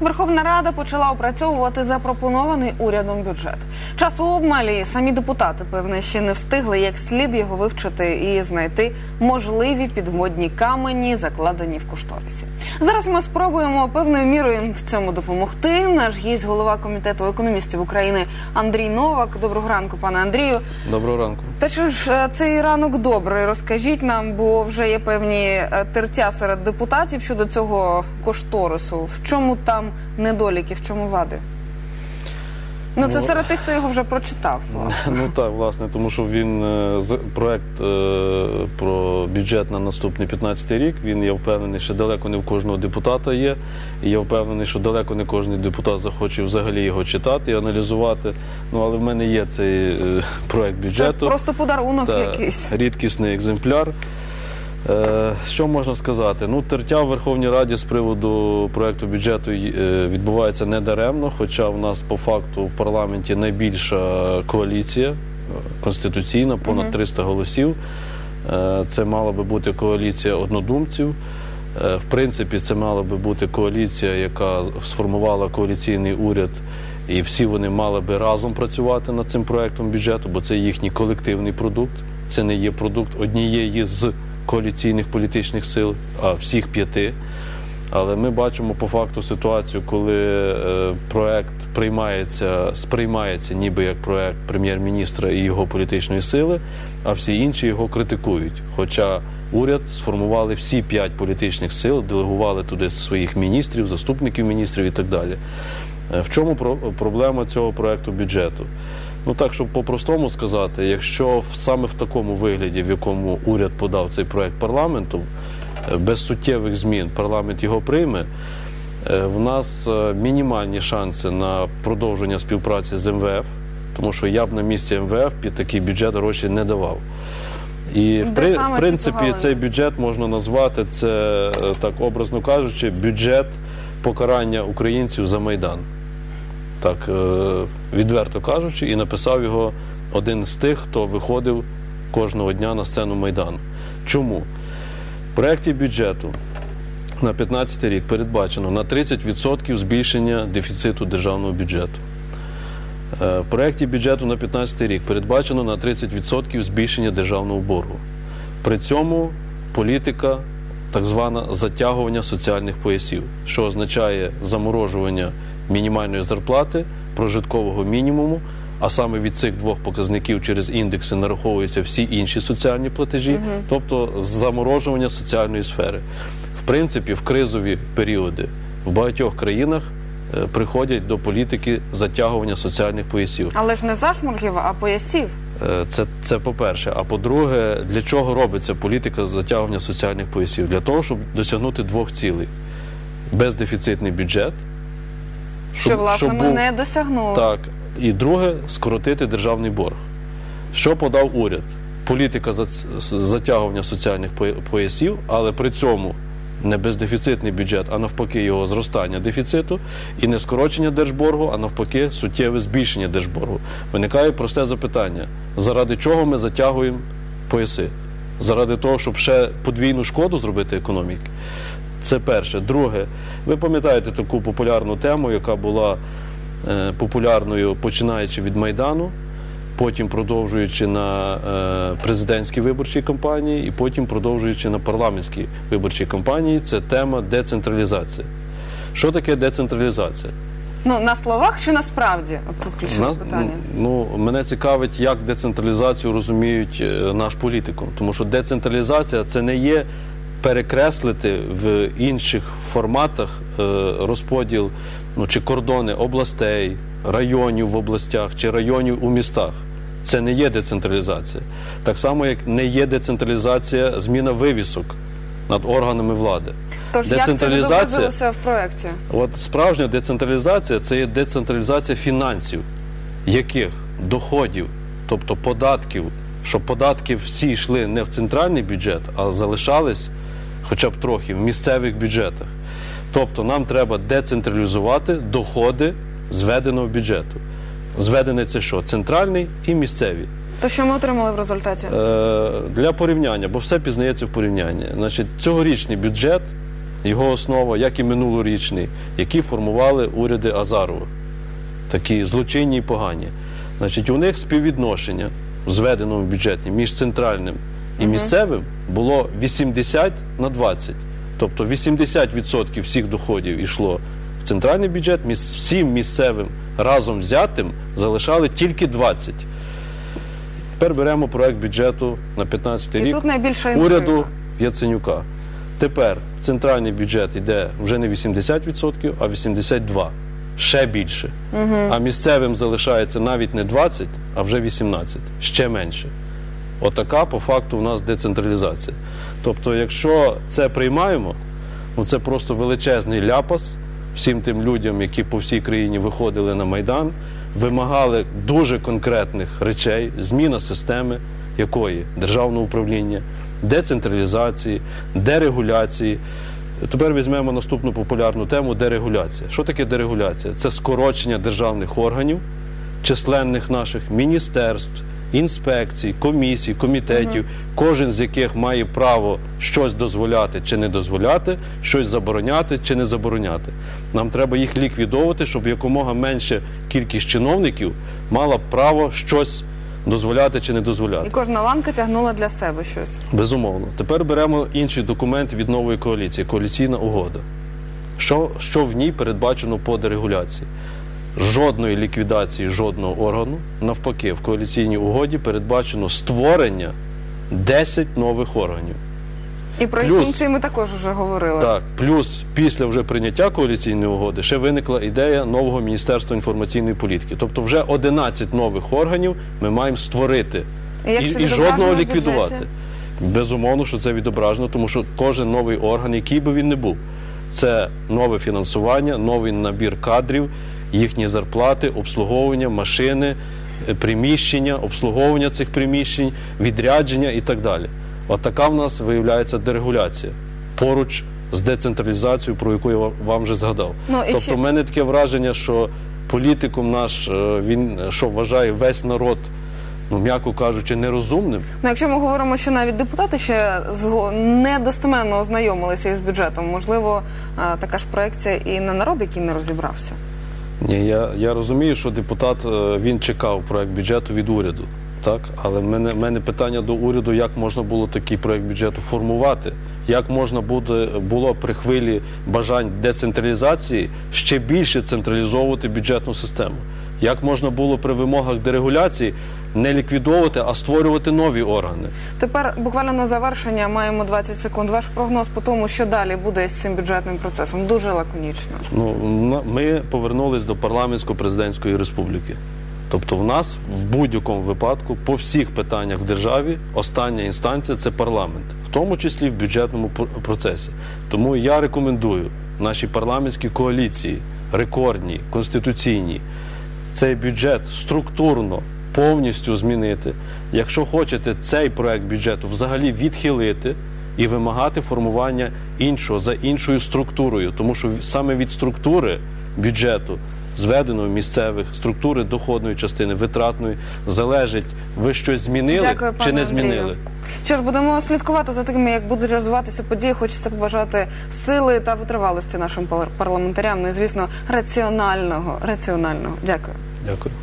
Верховна Рада почала опрацьовувати запропонований урядом бюджет. Часу обмаль і самі депутати, певне, ще не встигли як слід його вивчити і знайти можливі підводні камені, закладені в кошторисі. Зараз ми спробуємо певною мірою в цьому допомогти. Наш гість, голова комітету економістів України Андрій Новак. Доброго ранку, пане Андрію. Доброго ранку. Та чи ж е, цей ранок добрий? Розкажіть нам, бо вже є певні е, тертя серед депутатів щодо цього кошторису. В чому там недоліки, в чому вади? Ну, це Ну, серед тих, хто його вже прочитав. власне. Ну так, власне, тому що він е, проект е, про бюджет на наступний 15 рік. Він я впевнений, що далеко не в кожного депутата є. І я впевнений, що далеко не кожен депутат захоче взагалі його читати і аналізувати. Ну але в мене є цей е, проект Це бюджету. просто подарунок Та якийсь. рідкісний екземпляр. Е, Що можна сказати? Ну, тертя в Верховній Раді з приводу проекту бюджету е, відбувається недаремно, хоча в нас по факту в парламенті найбільша коаліція е, конституційна, понад 300 голосів. Це мала би бути коаліція однодумців. В принципі, це мала би бути коаліція, яка сформувала коаліційний уряд, і всі вони мали би разом працювати над цим проектом бюджету, бо це їхній колективний продукт. Це не є продукт однієї з коаліційних політичних сил, а всіх п'яти. Але ми бачимо по факту ситуацію, коли е, проект приймається, сприймається ніби як проект прем'єр-міністра і його політичної сили, а всі інші його критикують. Хоча уряд сформували всі п'ять політичних сил, делегували туди своїх міністрів, заступників міністрів і так далі. Е, В чому про- проблема цього проекту бюджету? Ну так, щоб по-простому сказати, якщо саме в такому вигляді, в якому уряд подав цей проект парламенту, е, без суттєвих змін парламент його прийме, е, в нас е, мінімальні шанси на продовження співпраці з МВФ, тому що я б на місці МВФ під такий бюджет гроші не давав. І в, при- в принципі цей бюджет можна назвати це так образно кажучи, бюджет покарання українців за майдан. Так е, відверто кажучи, і написав його один з тих, хто виходив кожного дня на сцену майдану. Чому? В проєкті бюджету на 15 рік передбачено на 30% збільшення дефіциту державного бюджету. Е, В проєкті бюджету на 15 рік передбачено на 30% збільшення державного боргу. При цьому політика так звана затягування соціальних поясів, що означає заморожування мінімальної зарплати, прожиткового мінімуму, а саме від цих двох показників через індекси нараховуються всі інші соціальні платежі, тобто заморожування соціальної сфери. В принципі, в кризові періоди в багатьох країнах е, приходять до політики затягування соціальних поясів. Але ж не зашморгів, а поясів. Е, Це, це по-перше. А по-друге, для чого робиться політика затягування соціальних поясів? Для того, щоб досягнути двох цілей: бездефіцитний бюджет, Що, власне, ми був- не досягнули. так. І друге скоротити державний борг. Що подав уряд? Політика затягування соціальних поясів, але при цьому не бездефіцитний бюджет, а навпаки, його зростання дефіциту, і не скорочення держборгу, а навпаки, суттєве збільшення держборгу. Виникає просте запитання: заради чого ми затягуємо пояси? Заради того, щоб ще подвійну шкоду зробити економіці? Це перше. Друге, ви пам'ятаєте таку популярну тему, яка була е, популярною починаючи від Майдану, потім продовжуючи на е, президентській виборчій кампанії, і потім продовжуючи на парламентській виборчій кампанії. Це тема децентралізації. Що таке децентралізація? Ну, на словах чи насправді? От тут ключове Нас- питання. Ну, мене цікавить, як децентралізацію розуміють е, наш політикум. Тому що децентралізація це не є перекреслити в інших форматах е, розподіл ну, чи кордони областей, районів в областях чи районів у містах. Це не є децентралізація. Так само, як не є децентралізація зміна вивісок над органами влади. Тож як це відобразилося в проєкті? От справжня децентралізація це є децентралізація фінансів, яких доходів, тобто податків, щоб податки всі йшли не в центральний бюджет, а залишались хоча б трохи в місцевих бюджетах. Тобто нам треба децентралізувати доходи зведеного бюджету. Зведене це що? Центральний і місцеві. То що ми отримали в результаті? Е, для порівняння, бо все пізнається в порівнянні. Значить, цьогорічний бюджет його основа, як і минулорічний, які формували уряди Азарова. Такі злочинні і погані. Значить, у них співвідношення в зведеному бюджеті між центральним і місцевим було 80 на 20. Тобто 80% всіх доходів йшло в центральний бюджет, всім місцевим разом взятим залишали тільки 20. Тепер беремо проект бюджету на 15 І рік тут найбільша уряду Яценюка. Тепер в центральний бюджет йде вже не 80%, а 82%. Ще більше. А місцевим залишається навіть не 20, а вже 18, ще менше. Отака по факту у нас децентралізація. Тобто, якщо це приймаємо, ну це просто величезний ляпас всім тим людям, які по всій країні виходили на Майдан, вимагали дуже конкретних речей, зміна системи якої державного управління, децентралізації, дерегуляції. Тепер візьмемо наступну популярну тему дерегуляція. Що таке дерегуляція? Це скорочення державних органів, численних наших міністерств, інспекцій, комісій, комітетів, кожен з яких має право щось дозволяти чи не дозволяти, щось забороняти чи не забороняти. Нам треба їх ліквідовувати, щоб якомога менше кількість чиновників мала право щось дозволяти чи не дозволяти. І кожна ланка тягнула для себе щось. Безумовно. Тепер беремо інший документ від нової коаліції коаліційна угода. Що, що в ній передбачено по дерегуляції? Жодної ліквідації жодного органу. Навпаки, в коаліційній угоді передбачено створення 10 нових органів. І про Плюс- функції ми також вже говорили. Так, плюс після вже прийняття коаліційної угоди ще виникла ідея нового міністерства інформаційної політики. Тобто, вже 11 нових органів ми маємо створити І і, і жодного ліквідувати. Безумовно, що це відображено, тому що кожен новий орган, який би він не був, це нове фінансування, новий набір кадрів, їхні зарплати, обслуговування, машини, е, приміщення, обслуговування цих приміщень, відрядження і так далі. От така в нас виявляється дерегуляція поруч з децентралізацією, про яку я вам вже згадав. Ну, тобто, ще- в мене таке враження, що політиком наш е, він е, що вважає весь народ, ну м'яко кажучи, нерозумним. Ну, якщо ми говоримо, що навіть депутати ще недостеменно ознайомилися із бюджетом, можливо, така ж проекція і на народ, який не розібрався. Ні, я, я розумію, що депутат е, він чекав проект бюджету від уряду. Так, але в мене, в мене питання до уряду, як можна було такий проект бюджету формувати, як можна буде було при хвилі бажань децентралізації ще більше централізовувати бюджетну систему. Як можна було при вимогах дерегуляції не ліквідовувати, а створювати нові органи? Тепер буквально на завершення маємо 20 секунд. Ваш прогноз по тому, що далі буде з цим бюджетним процесом, дуже лаконічно. Ну, ми повернулись до парламентсько-президентської республіки. Тобто, в нас в будь-якому випадку по всіх питаннях в державі остання інстанція це парламент, в тому числі в бюджетному пр- процесі. Тому я рекомендую нашій парламентській коаліції, рекордній, конституційній, цей бюджет структурно повністю змінити. Якщо хочете цей проект бюджету взагалі відхилити і вимагати формування іншого за іншою структурою, тому що саме від структури бюджету, зведеної місцевих структури доходної частини, витратної, залежить, ви щось змінили Дякую, чи не Андрію. змінили. Що ж, будемо слідкувати за тим, як будуть розвиватися події. Хочеться побажати сили та витривалості нашим пар- парламентарям. Ну і звісно, раціонального. раціонального. Дякую. Дякую.